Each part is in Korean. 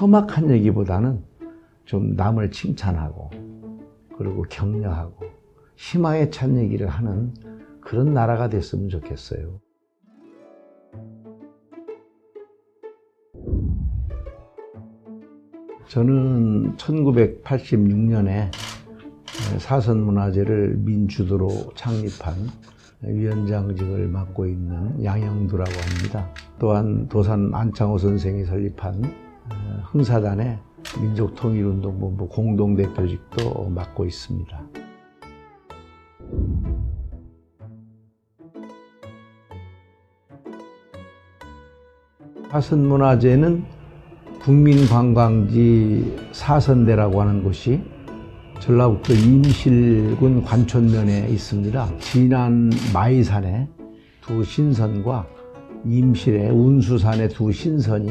험악한 얘기보다는 좀 남을 칭찬하고 그리고 격려하고 희망에 찬 얘기를 하는 그런 나라가 됐으면 좋겠어요. 저는 1986년에 사선문화재를 민주도로 창립한 위원장직을 맡고 있는 양영두라고 합니다. 또한 도산 안창호 선생이 설립한 어, 흥사단의 민족통일운동본부 공동대표직도 맡고 있습니다. 사선문화재는 국민관광지 사선대라고 하는 곳이 전라북도 임실군 관촌면에 있습니다. 진안 마이산의 두 신선과 임실의 운수산의 두 신선이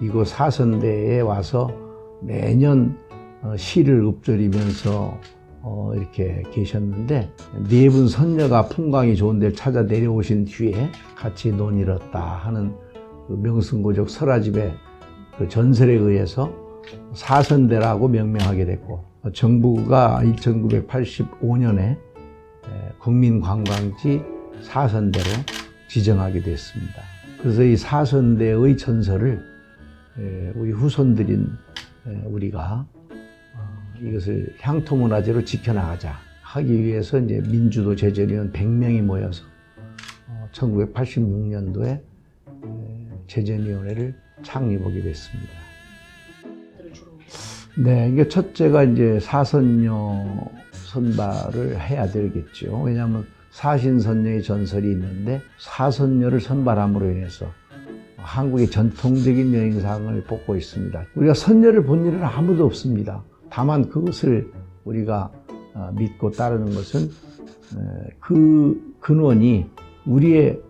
이곳 사선대에 와서 매년 어, 시를 읊조리면서 어, 이렇게 계셨는데 네 분 선녀가 풍광이 좋은 데를 찾아 내려오신 뒤에 같이 논이었다 하는 그 명승고적 설화집의 그 전설에 의해서 사선대라고 명명하게 됐고 정부가 1985년에 국민관광지 사선대로 지정하게 됐습니다. 그래서 이 사선대의 전설을 에, 우리 후손들인 에, 우리가 어, 이것을 향토문화재로 지켜나가자 하기 위해서 이제 민주도 제전위원 100명이 모여서 어, 1986년도에 제전위원회를 창립하게 됐습니다. 네, 이게 첫째가 이제 사선녀 선발을 해야 되겠죠. 왜냐하면 사신선녀의 전설이 있는데 사선녀를 선발함으로 인해서 한국의 전통적인 여행상을 뽑고 있습니다. 우리가 선녀를 본 일은 아무도 없습니다. 다만 그것을 우리가 어, 믿고 따르는 것은 그 근원이 우리의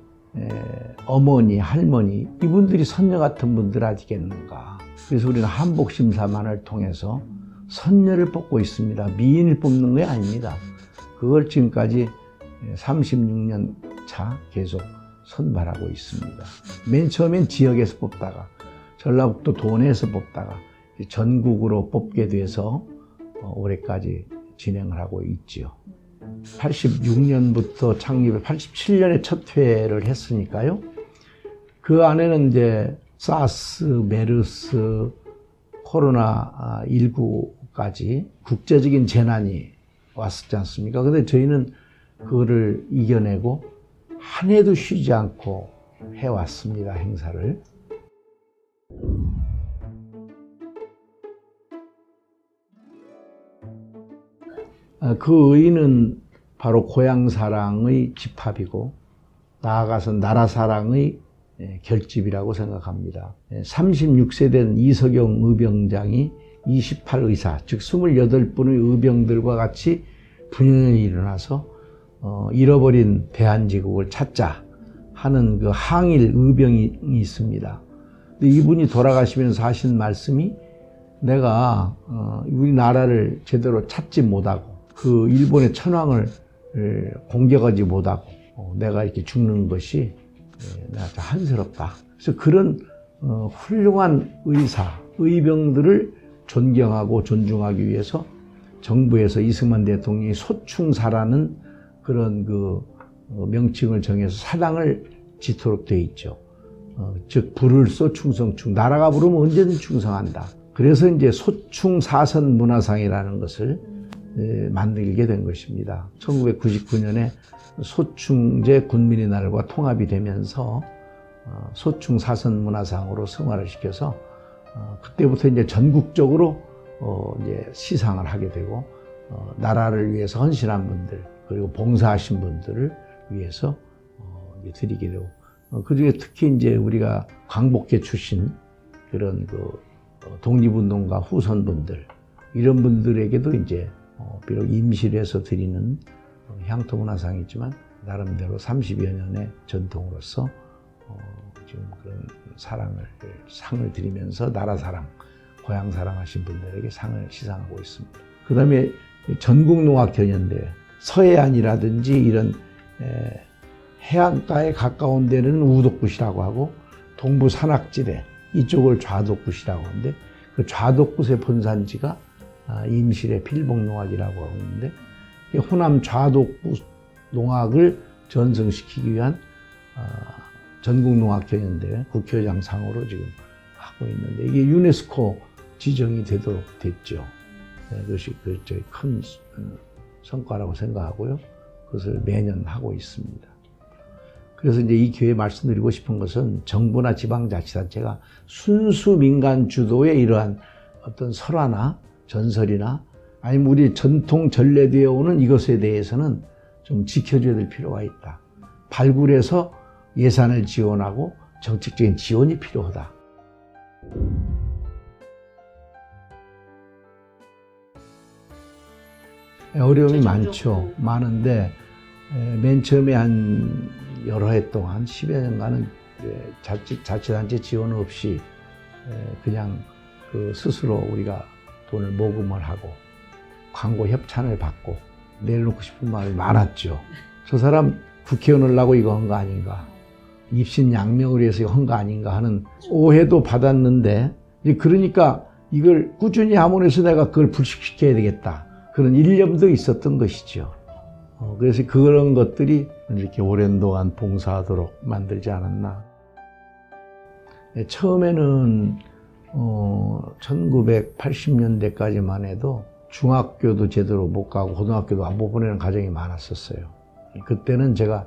어머니, 할머니 이분들이 선녀 같은 분들 아니겠는가. 그래서 우리는 한복 심사만을 통해서 선녀를 뽑고 있습니다. 미인을 뽑는 게 아닙니다. 그걸 지금까지 36년 차 계속 선발하고 있습니다. 맨 처음엔 지역에서 뽑다가 전라북도 도내에서 뽑다가 전국으로 뽑게 돼서 어, 올해까지 진행을 하고 있지요. 86년부터 창립을 87년에 첫 회를 했으니까요. 그 안에는 이제 사스, 메르스, 코로나 19까지 국제적인 재난이 왔었지 않습니까? 근데 저희는 그거를 이겨내고 한 해도 쉬지 않고 해왔습니다, 행사를. 아, 그 의의는 바로 고향 사랑의 집합이고 나아가서 나라 사랑의 예, 결집이라고 생각합니다. 36세 된 이석영 의병장이 28의사, 즉 28분의 의병들과 같이 분연히 일어나서 어, 잃어버린 대한제국을 찾자 하는 그 항일 의병이 있습니다. 근데 이분이 돌아가시면서 하신 말씀이 내가 어, 우리나라를 제대로 찾지 못하고 그 일본의 천황을 공격하지 못하고 어, 내가 이렇게 죽는 것이 내가 한스럽다. 그래서 그런 어, 훌륭한 의사, 의병들을 존경하고 존중하기 위해서 정부에서 이승만 대통령이 소충사라는 그런 그 어, 명칭을 정해서 사당을 짓도록 돼 있죠. 즉 불을 쏘 충성충 나라가 부르면 언제든 충성한다. 그래서 이제 소충사선 문화상이라는 것을 만들게 된 것입니다. 1999년에 소충제 군민의 날과 통합이 되면서 어, 소충 사선 문화상으로 승화를 시켜서 어, 그때부터 이제 전국적으로 어, 이제 시상을 하게 되고 나라를 위해서 헌신한 분들 그리고 봉사하신 분들을 위해서 이제 드리게 되고 그중에 특히 이제 우리가 광복계 출신 그런 그 독립운동가 후손분들 이런 분들에게도 이제 비록 임실에서 드리는 향토문화상이지만 나름대로 30여 년의 전통으로서 어, 지금 그런 사랑을 상을 드리면서 나라 사랑, 고향 사랑하신 분들에게 상을 시상하고 있습니다. 그 다음에 전국 농악견연대 서해안이라든지 이런 에, 해안가에 가까운 데는 우독굿이라고 하고 동부 산악지대 이쪽을 좌독굿이라고 하는데 그 좌독구세 본산지가 아, 임실의 필봉농악이라고 이 호남 좌독구 농악을 전승시키기 위한 아, 전국농악경연대회 국회의장 상으로 지금 하고 있는데 이게 유네스코 지정이 되도록 됐죠. 네, 그것이 그 저희 큰 어, 성과라고 생각하고요. 그것을 매년 하고 있습니다. 그래서 이제 이 기회에 말씀드리고 싶은 것은 정부나 지방자치단체가 순수 민간 주도의 이러한 어떤 설화나 전설이나 아니면 우리 전통 전래되어 오는 이것에 대해서는 좀 지켜줘야 될 필요가 있다. 발굴해서 예산을 지원하고 정책적인 지원이 필요하다. 어려움이 많죠. 많은데 에, 맨 처음에 한 여러 해 동안 10여 년간은 자치, 자치단체 지원 없이 에, 그냥 그 스스로 우리가 돈을 모금을 하고 광고 협찬을 받고 내놓고 싶은 마음이 많았죠. 저 사람 국회의원을 나고 이거 한 거 아닌가. 입신양명을 위해서 이거 한 거 아닌가 하는 오해도 받았는데 그러니까 이걸 꾸준히 함으로써 내가 그걸 불식시켜야 되겠다. 그런 일념도 있었던 것이죠. 어, 그래서 그런 것들이 이렇게 오랜 동안 봉사하도록 만들지 않았나. 네, 처음에는 어, 1980년대까지만 해도 중학교도 제대로 못 가고 고등학교도 안 보내는 가정이 많았었어요. 그때는 제가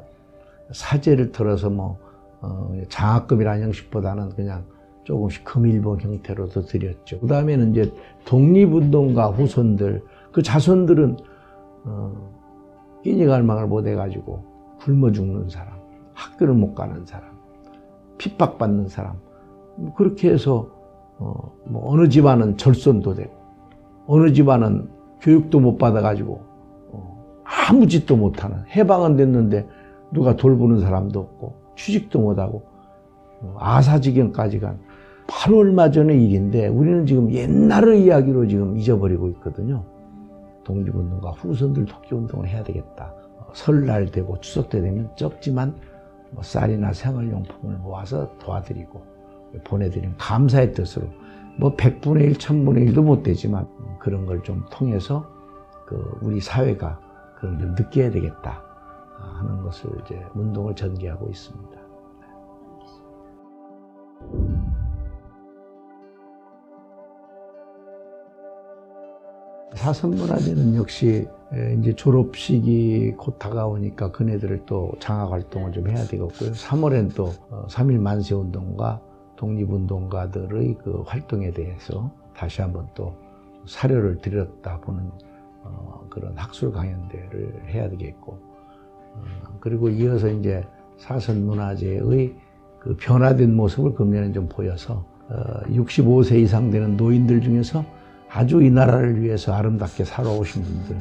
사제를 털어서 뭐 어, 장학금이라는 형식보다는 그냥 조금씩 금일봉 형태로도 드렸죠. 그 다음에는 이제 독립운동가 후손들, 그 자손들은 어, 끼니 갈망을 못 해가지고 굶어 죽는 사람, 학교를 못 가는 사람, 핍박받는 사람, 뭐 그렇게 해서 어, 뭐 어느 집안은 절손도 되고, 어느 집안은 교육도 못 받아가지고 어, 아무 짓도 못하는 해방은 됐는데 누가 돌보는 사람도 없고 취직도 못하고 어, 아사지경까지 간 바로 얼마 전의 일인데 우리는 지금 옛날의 이야기로 지금 잊어버리고 있거든요. 독립운동가 후손들 독립운동을 해야 되겠다. 어, 설날 되고 추석 때 되면 적지만 뭐 쌀이나 생활용품을 모아서 도와드리고 보내드리는 감사의 뜻으로 뭐 100분의 1, 1000분의 1도 못 되지만 그런 걸 좀 통해서 그 우리 사회가 그런 걸 느껴야 되겠다 하는 것을 이제 운동을 전개하고 있습니다. 사선 문화재는 역시 이제 졸업식이 곧 다가오니까 그네들을 또 장학 활동을 좀 해야 되겠고요. 3월엔 또3.1 만세 운동과 독립운동가들의 그 활동에 대해서 다시 한번 또 사료를 들였다 보는 어, 그런 학술 강연대회를 해야 되겠고 어, 그리고 이어서 이제 사선 문화재의 그 변화된 모습을 금년에 좀 보여서 어, 65세 이상 되는 노인들 중에서 아주 이 나라를 위해서 아름답게 살아오신 분들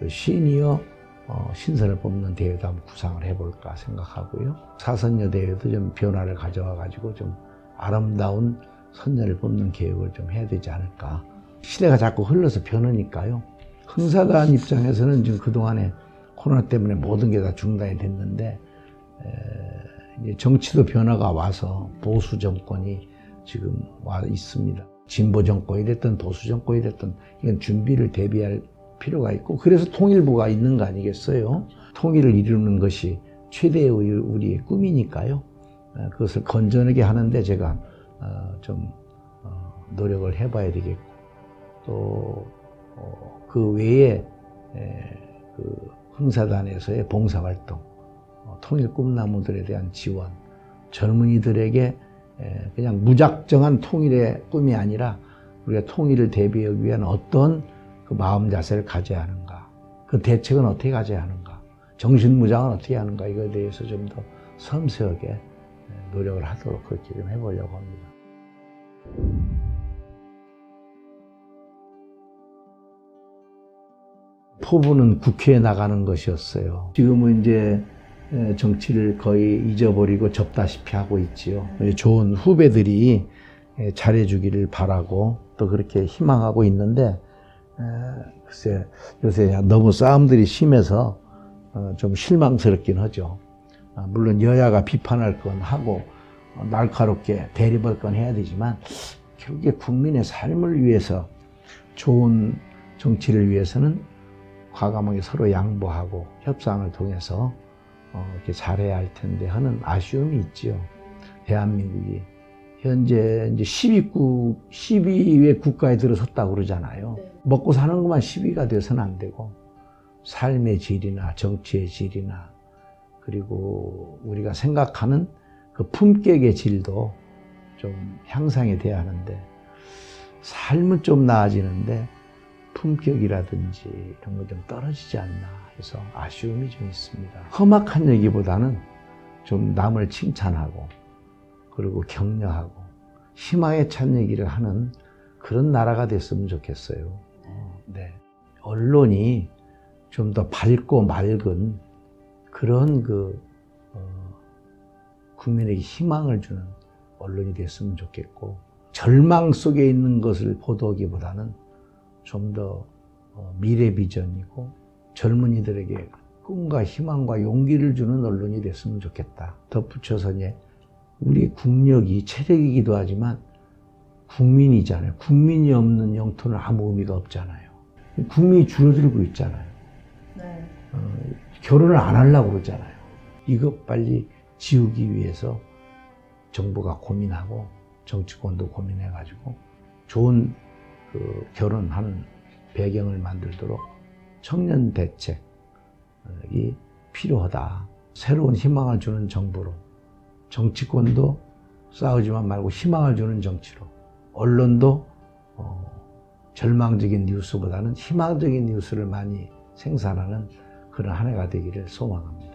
그 시니어 어, 신선을 뽑는 대회도 한번 구상을 해볼까 생각하고요. 사선녀 대회도 좀 변화를 가져와 가지고 좀 아름다운 선녀를 뽑는 계획을 좀 해야 되지 않을까. 시대가 자꾸 흘러서 변하니까요. 흥사단 입장에서는 지금 그동안에 코로나 때문에 모든 게 다 중단이 됐는데 에, 정치도 변화가 와서 보수 정권이 지금 와 있습니다. 진보 정권이 됐든 보수 정권이 됐든 이건 준비를 대비할 필요가 있고 그래서 통일부가 있는 거 아니겠어요? 통일을 이루는 것이 최대의 우리의 꿈이니까요. 어, 그것을 건전하게 하는데 제가 어, 좀 어, 노력을 해봐야 되겠고 또 그 외에 그 흥사단에서의 봉사활동, 통일 꿈나무들에 대한 지원, 젊은이들에게 그냥 무작정한 통일의 꿈이 아니라 우리가 통일을 대비하기 위한 어떤 그 마음 자세를 가져야 하는가, 그 대책은 어떻게 가져야 하는가, 정신무장은 어떻게 하는가 이거에 대해서 좀 더 섬세하게 노력을 하도록 그렇게 좀 해보려고 합니다. 포부는 국회에 나가는 것이었어요. 지금은 이제 정치를 거의 잊어버리고 접다시피 하고 있지요. 좋은 후배들이 잘해주기를 바라고 또 그렇게 희망하고 있는데 글쎄 요새 너무 싸움들이 심해서 어, 좀 실망스럽긴 하죠. 아, 물론 여야가 비판할 건 하고 날카롭게 대립할 건 해야 되지만 결국에 국민의 삶을 위해서 좋은 정치를 위해서는 과감하게 서로 양보하고 협상을 통해서 어, 이렇게 잘해야 할 텐데 하는 아쉬움이 있지요. 대한민국이 현재 이제 10위국 10위의 국가에 들어섰다고 그러잖아요. 네. 먹고 사는 것만 10위가 돼서는 안 되고 삶의 질이나 정치의 질이나 그리고 우리가 생각하는 그 품격의 질도 좀 향상이 돼야 하는데 삶은 좀 나아지는데 품격이라든지 이런 거좀 떨어지지 않나 해서 아쉬움이 좀 있습니다. 험악한 얘기보다는 좀 남을 칭찬하고 그리고 격려하고 희망에 찬 얘기를 하는 그런 나라가 됐으면 좋겠어요. 어, 네. 언론이 좀 더 밝고 맑은 그런 그 어, 국민에게 희망을 주는 언론이 됐으면 좋겠고 절망 속에 있는 것을 보도하기보다는 좀더 어, 미래 비전이고 젊은이들에게 꿈과 희망과 용기를 주는 언론이 됐으면 좋겠다. 덧붙여서 이제 우리 국력이 체력이기도 하지만 국민이잖아요. 국민이 없는 영토는 아무 의미가 없잖아요. 국민이 줄어들고 있잖아요. 네. 어, 결혼을 안 하려고 그러잖아요. 이거 빨리 지우기 위해서 정부가 고민하고 정치권도 고민해가지고 좋은 그 결혼하는 배경을 만들도록 청년 대책이 필요하다. 새로운 희망을 주는 정부로 정치권도 싸우지만 말고 희망을 주는 정치로 언론도 어, 절망적인 뉴스보다는 희망적인 뉴스를 많이 생산하는 그런 한 해가 되기를 소망합니다.